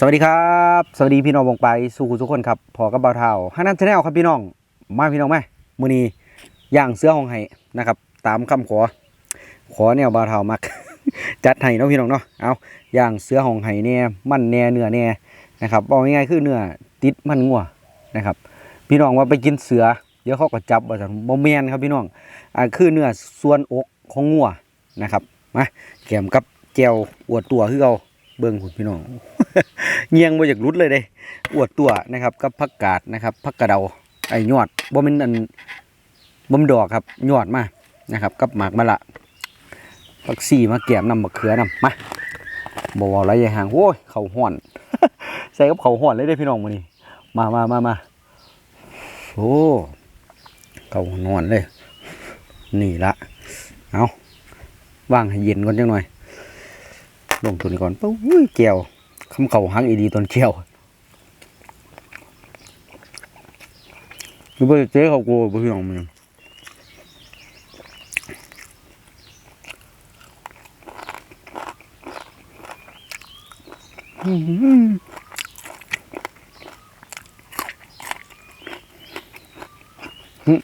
สวัสดีครับ สวัสดีพี่น้องวงไปสู่ทุกคนครับพอกับเบาเท่าฮันนันชาแนลครับพี่น้อง มาพี่น้องไหมมือนี้ย่างเสื้อห้องไห้นะครับ ตามคำขอ ขอแนวเบาเท่ามัก จัดให้เนาะพี่น้องเนาะเอาย่างเสื้อห้องไห้เนี่ยมันแน่เนื้อแน่นะครับบอกง่ายๆคือเนื้อติดมันงัวนะครับ พี่น้องว่าไปกินเสือเดี๋ยวเขาก็จับว่าซั่นบ่แมนครับพี่น้องอ่าคือเนื้อส่วนอกของงัวนะครับมาแกมกับแจวอวดตัวคือเอาเบิ่งคุณพี่น้อง เงียงบ่อยากรุดเลยเด้อวดตัวนะครับกับผักกาดนะครับผักกระเดาไอ้ยอดบ่ม่นอันบ่มดอกครับยอดมานะครับ กับหมากมะละผักซี่มาแกมนำมะเขือนำมาบ่เว้าไรย่าห่างโอ้ยเขาวฮ้อนใส่กับเขาวฮ้อนเลยเด้พี่น้องมื้อนี้มามามามาโอ้เขานอนเลย นี่ละเอาว่างให้เย็นก่อนจังหน่อยลงตัวนี้ก่อนปุ๊บอุ้ยแก้ว คำเข่าหังอีดีตอนแก้วดูไปเจ๊เขากลัวพี่น้องมันอื้อหืออืม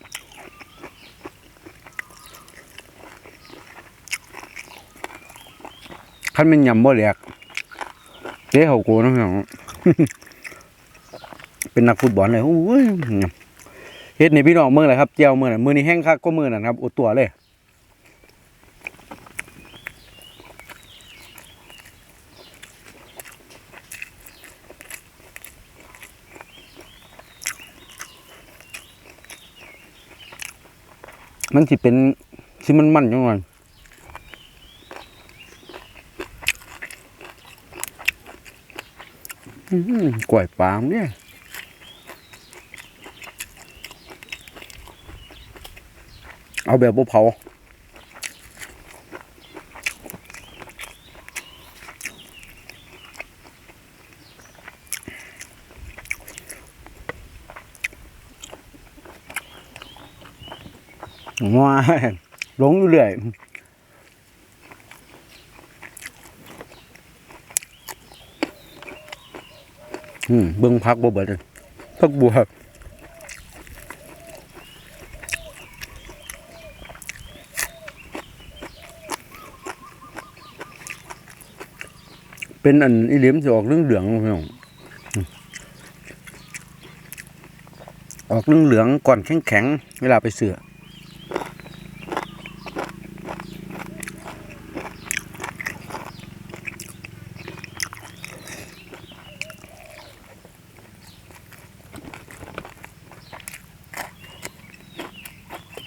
คันเป็นยำบ่แหลก เจ๊เขากลัวนะพี่น้องเป็นนักฟุตบอลเลยโอ้ยเฮ็ดในพี่น้องมือเลยครับเจียวมือน่ะมือนี้แห้งคักก็มือนั่นครับอุดตัวเลยมันสิเป็นสิมันมันจังหวะอื้อหือ กล้วยปามเนี่ยเอาแบบบ่เผาว้าหลงอยู่เรื่อย อืมเบิ่งพักบ่เบิดพักบัวเป็นอันอีเหลียมสิออกเรื่องเหลืองพี่น้องอออกเรื่องเหลืองก่อนแข็งๆเวลาไปเสือ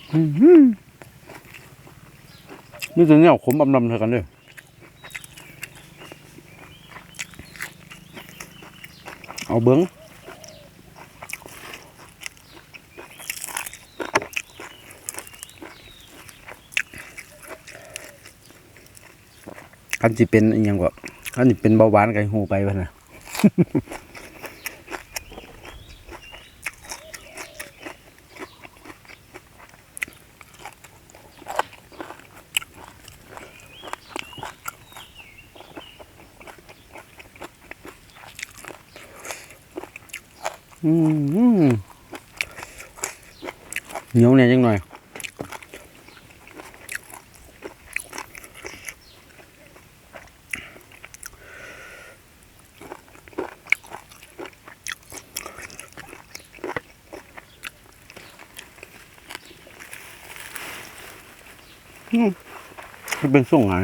นี่จะเนี่ยขมอำลำเท่ากันเลยเอาเบิ้งคันจิเป็นอหยังก็คันจิเป็นเบาหวานไก่หูไปวะนะ เหนียวเนี่ยจังหน่อยเป็นส่งไง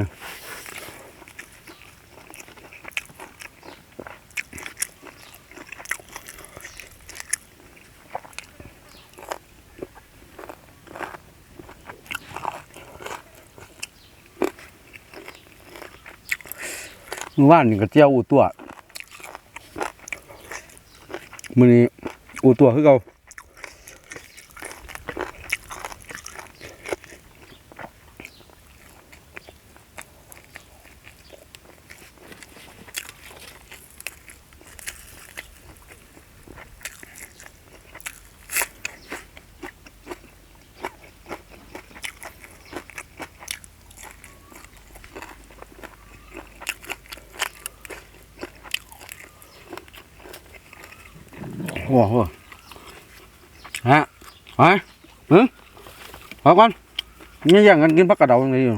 มื่อวานนี่ก็เจียวอูตัว มือนี้อูตัวคือเก่า โอ้โหฮะไปเฮ้ยพอก่อนนี่อย่างกันกินผักกระเดาอย่างนี้อยู่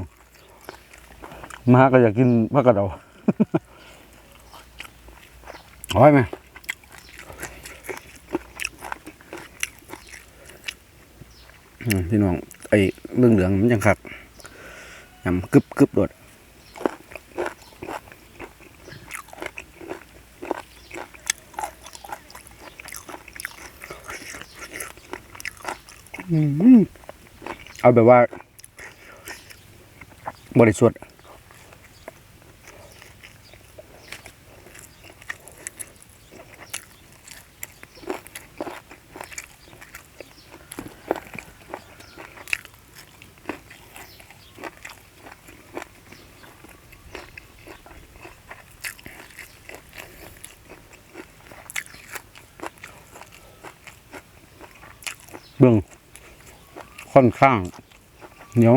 มาก็อยากกินผักกระเดาเอาไว้ไหมพี่น้องไอ้เรื่องเหลืองมันยังคักยำกึบกึบโดด เอาแบบว่า บริสุทธิ์ ข้างเหนียว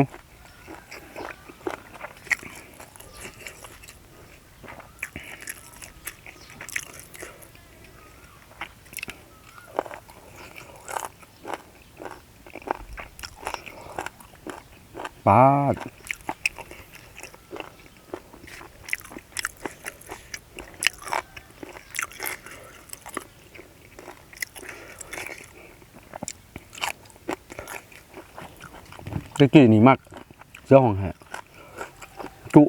ปาด ตะกี้นี่มักเสื้อของแหะจุ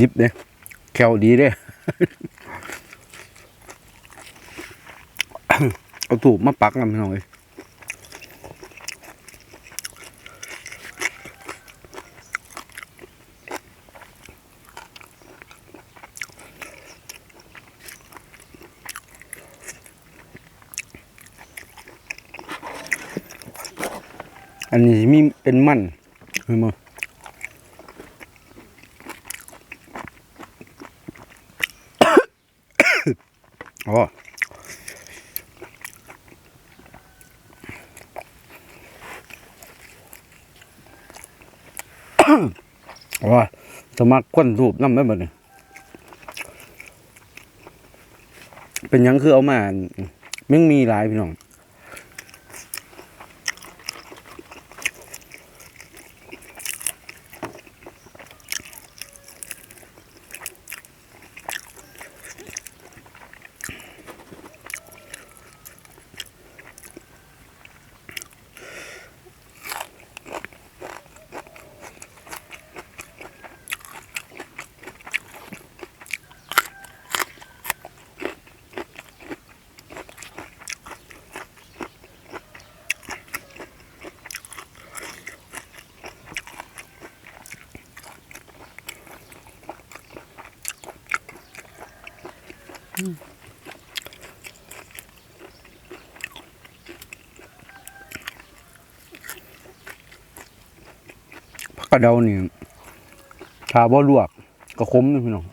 ยิบเด้แควดีเด้เอาถูกมาปักนหน่อยอันนี้มีเป็นมัน เห็นมั้ยอ๋อว่าสมัครควนรูปน้ำได้บ่เนี่ยเป็นยังคือเอามามันมีหลายพี่น้อง ผักกระเดานี่ถ้าบ่ลวกก็ขมนี่พี่น้อง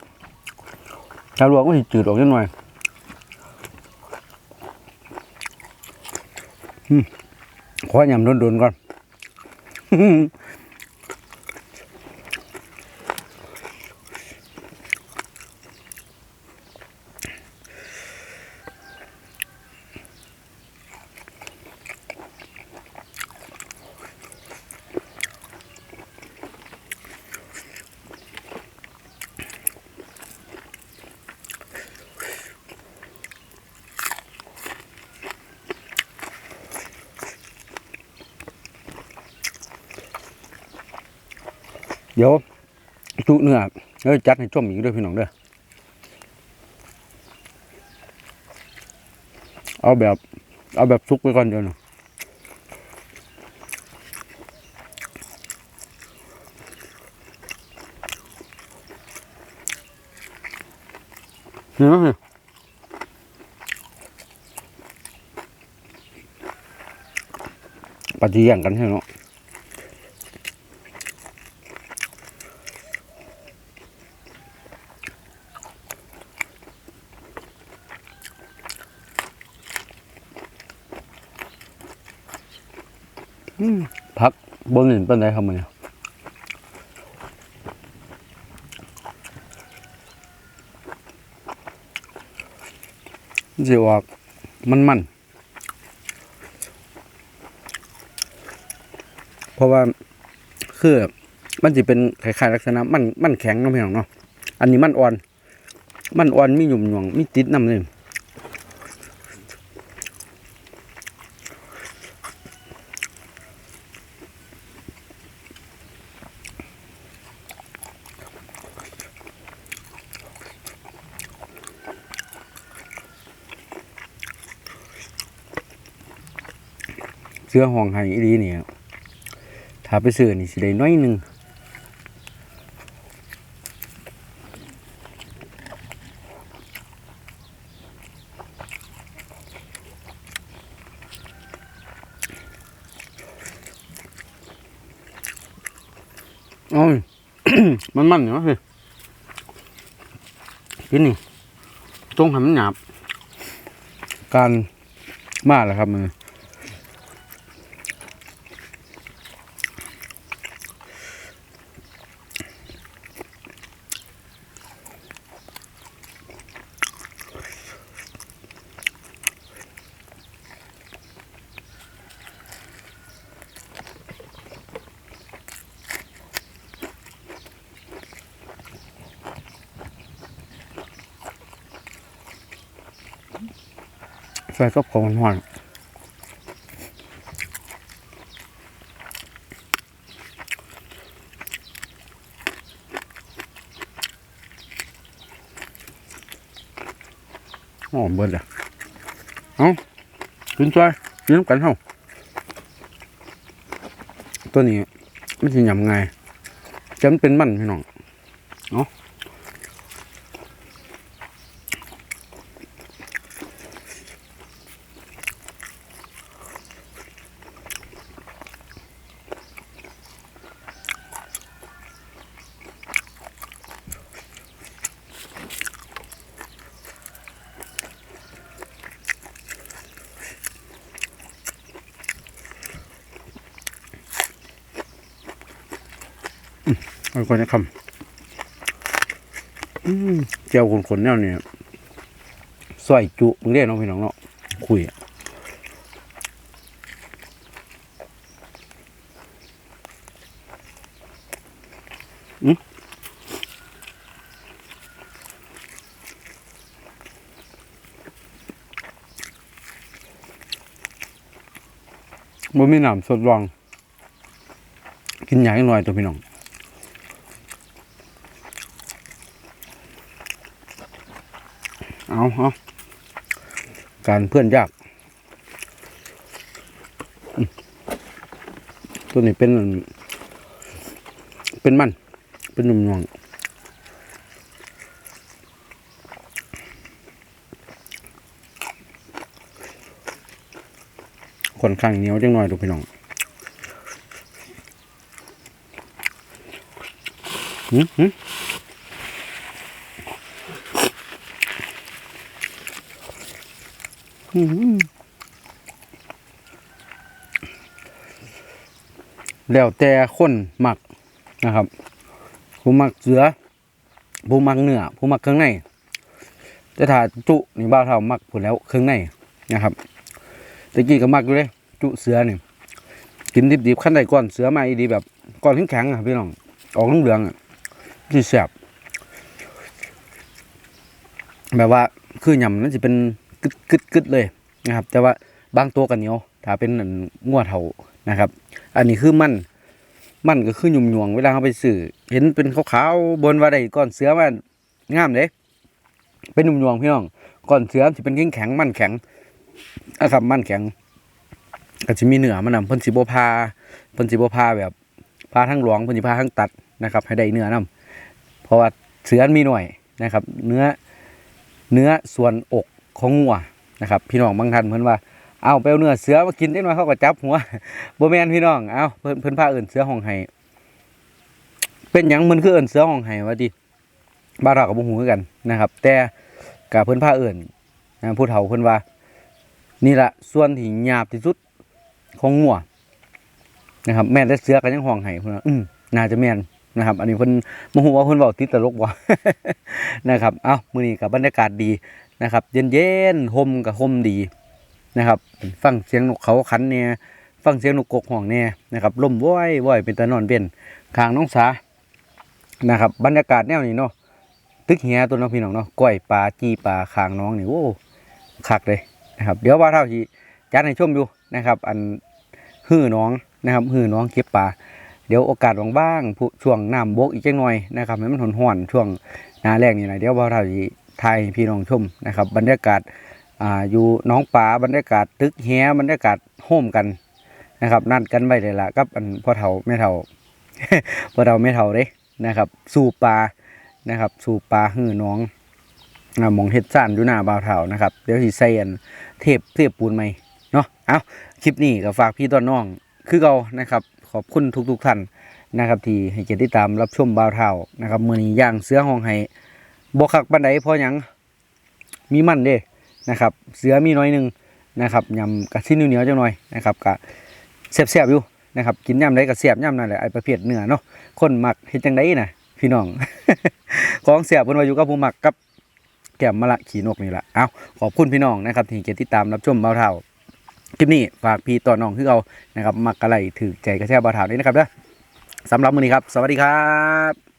ถ้าลวกก็สิจืดออกนิดหน่อยขอยำโดนๆก่อน เดี๋ยวจุเนื้อเอ้ยจัดให้จมอีกด้วยพี่น้องเด้อเอาแบบ เอาแบบซุกไปก่อนเดี๋ยวนะนี่มั้ยปฏิแย่งกันใช่เนาะ พักบนหนินเป็นไรครับมึเนี่ยจะออกมันมันเพราะว่าคือมันจะเป็นคล้ายๆลักษณะมันมันแข็งน้ำแข็งเนาะอันนี้มันอ่อน มันอ่อนมีหยุ่มหน่วงมีติดน้ำเลย เสื้อห้องไห้อีดีเนี่ยถ้าไปซื้อนี่สิได้น้อยหนึงโอ้ยมันมันเนาะพี่กินนี่ตรงหำหยาบการมาแล้วครับมือ ใส่กับของหวานหอมเบิดอะเอากินจ้อยกินน้ำกันเฮาตัวนี้มันสิยำไงจะมันเป็นมันพี่น้องเอาเอาก่อนนะคำเจียวขนๆแนวเนี่ยซอยจุมึงเรียกน้องพี่น้องเนาะคุยอืมบ่มีน้ำสดรอง กินอย่างน้อยตัวพี่น้อง เอาเอาการเพื่อนยากตัวนี้เป็น เป็นมัน เป็นหนุ่มหน่วงค่อนข้างเหนียวจังหน่อยตัวพี่น้องหืมหืม อืม แล้วแต่คนหมักนะครับ ผู้หมักเสือ ผู้หมักเนื้อผู้หมักเครื่องในแต่ถ้าจุนี่บ้าเท่ามักผลแล้วเครื่องในนะครับตะกี้ก็มักอยู่เลยจุเสือนี่กินดิบๆขั้นใดก้อนเสือมาดีแบบก้อนแข็งๆอะพี่น้องออกเหลืองๆอะที่แสบแบบว่าคือยำนั่นจะเป็น กึดกึดกึดเลยนะครับ แต่ว่าบางตัวกันเหนียวถ้าเป็นอันงัวเถานะครับ อันนี้คือมันมันก็คือหยุ่มหยวงเวลาเขาไปสื่อเห็นเป็นขาวๆบนว่าใดก้อนเสือมันงามเลยเป็นหยุ่มหยวงพี่น้องก้อนเสือจะเป็นแข็งแข็งมันแข็งนะครับมันแข็งก็จะมีเนื้อมันนำเพิ่นสิบพาเพิ่นสิบพาแบบพาทั้งหลวงเพิ่นสิพาทั้งตัดนะครับ ให้ได้เนื้อนำเพราะว่าเสือมีหน่อยนะครับ เนื้อเนื้อส่วนอก ของงัวนะครับ พี่น้องบางท่านเพิ่นว่าเอาไปเอาเนื้อเสือมากินได้น้อยเขาก็จับหัวโบแมนพี่น้องเอาเพิ่นเพิ่นพาเอิ้นเสือห้องไห้เป็นหยังมันคือเอิ้นเสือห้องไห้ว่าดิบ้านเราก็บ่ฮู้คือกันนะครับ แต่ก็เพิ่นพาเอิ้นนะผู้เฒ่าเพิ่นว่า นี่แหละส่วนที่หยาบที่สุดของงัวนะครับ แม่นแต่เสือก็ยังห้องไห้เพิ่นว่าอืมน่าจะแม่นนะครับ อันนี้เพิ่นบ่ฮู้ว่าเพิ่นเว้าติดตลกบ่นะครับ เอ้ามื้อนี้ก็บรรยากาศดี นะครับ เย็นๆห่มก็ห่มดีนะครับ ฟังเสียงนกเขาขันเนี่ยฟังเสียงนกกกห้องแน่นะครับลมว้อยว้อยเป็นตะนอนเป็นขางน้องสานะครับ บรรยากาศแนวนี้เนาะตึกเหียตัวน้องพี่น้องเนาะก้อยปลาจีปลาขางน้องนี่โอ้คักเลยนะครับ เดี๋ยวว่าเท่าที่จัดให้ชมอยู่นะครับ อันหื้อน้องนะครับหื้อน้องเก็บปลาเดี๋ยวโอกาสว่างๆผู้ช่วงน้ำบกอีกจังหน่อยนะครับให้มันหอนๆช่วงหน้าแรกนี่นะเดี๋ยวว่าเท่าที่ ไทยพี่น้องชมนะครับ บรรยากาศอ่าอยู่น้องป่าบรรยากาศตึกแฮบรรยากาศโฮมกันนะครับนัดกันไว้เลยล่ะกับอันพ่อเฒ่าแม่เฒ่าพ่อเฒ่าแม่เฒ่าเด้นะครับ สู่ปลานะครับ สู่ปลาหื้อน้องมองเฮ็ดซ่านอยู่หน้าบ่าวเฒ่านะครับ เดี๋ยวสิใส่อันเทปเทปปูนใหม่เนาะเอาคลิปนี้ก็ฝากพี่ต้นน้องคือเก่านะครับ ขอบคุณทุกๆท่านนะครับที่ให้เกียรติติดตามรับชมบ่าวเฒ่านะครับมื้อนี้ย่างเสือห้องให้ บ่คักปานใดพราะหยังมีมันเด้นะครับ เสือมีน้อยหนึ่งนะครับยำกะชิ้นเหนียวๆจังหน่อยนะครับกะแซ่บๆอยู่นะครับกินยำได้กะแซ่บยำนั่นแหละไอ้ประเภทเนื้อเนาะคนหมักเฮ็ดจังไดน่ะพี่น้องของแซ่บเพิ่นว่าอยู่กับผู้หมักกับแก้มมะละขี่นกนี่แหละเอาขอบคุณพี่น้องนะครับที่เกียรติติดตามรับชมเบาเท่าคลิปนี้ฝากพี่ต่อน้องคือเอานะครับมักกะไหลถือใจกระแซ่บเบาเท่านี้นะครับเด้อสำหรับมือนี้ครับ สวัสดีครับ